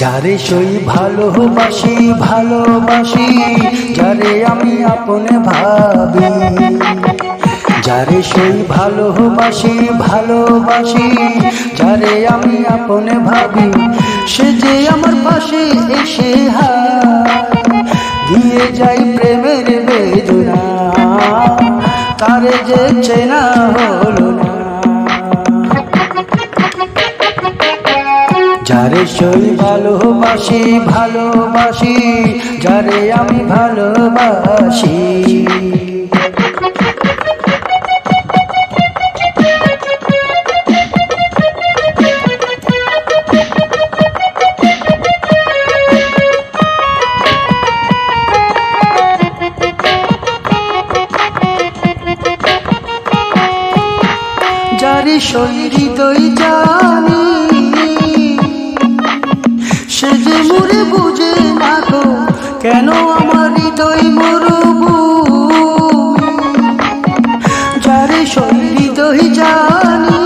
যারে সই ভালোবাসি ভালোবাসি যারে আমি আপনে ভাবি। যারে সই ভালোবাসি ভালোবাসি যারে আমি আপনে ভাবি। সে যে আমার পাশে এসে দিয়ে যাই প্রেমের বেদনা। তারে যে চেনা হলো না যারে সই ভালোবাসি ভালোবাসি যারে আমি ভালোবাসি। যারে হৃদয় জানি সে যে মোরে বুঝে না গো কেন আমার হৃদয় মরবু যারে হৃদয় জানি,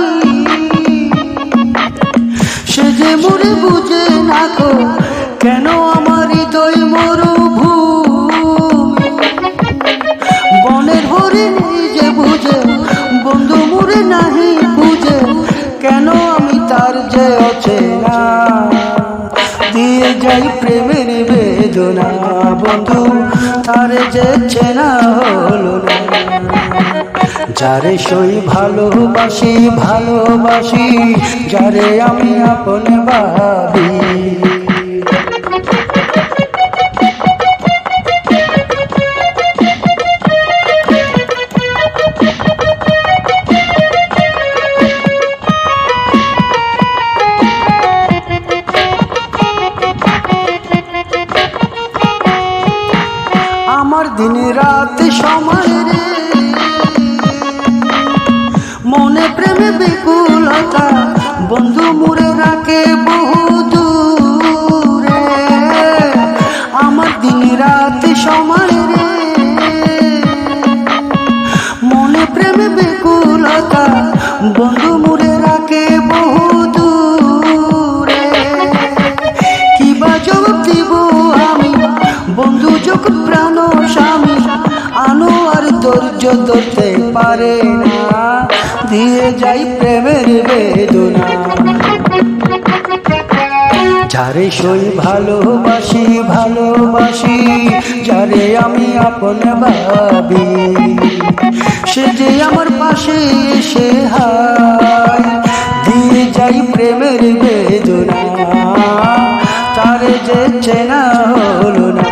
সে যে মোরে বুঝে না গো কেন আমার হৃদয় মরভূমি বনের হরে নিজে বুঝে, বন্ধু মুরে নাহি বুঝে, কেন আমি তার যে অচেনা? যাই প্রেমের বেদনা, বন্ধু, তার যে চেনা হলো না। যারে সই ভালোবাসি ভালোবাসি, যারে আমি আপন ভাবি। দিন রাত সময় রে। মনে প্রেমে বিকুলতা বন্ধু মুড়ে রাখে বহু দূরে। আমার দিন রাত সময় রে। মনে প্রেমে বিকুলতা বন্ধু প্রাণ স্বামী, আনো আর ধৈর্য ধরতে পারে না। দিয়ে যাই প্রেমের বেদনা। যারে সই ভালোবাসি ভালোবাসি, যারে আমি আপন ভাবি। সে যে আমার পাশে এসে হায়। দিয়ে যাই প্রেমের বেদনা। তারে যে চেনা হলো না।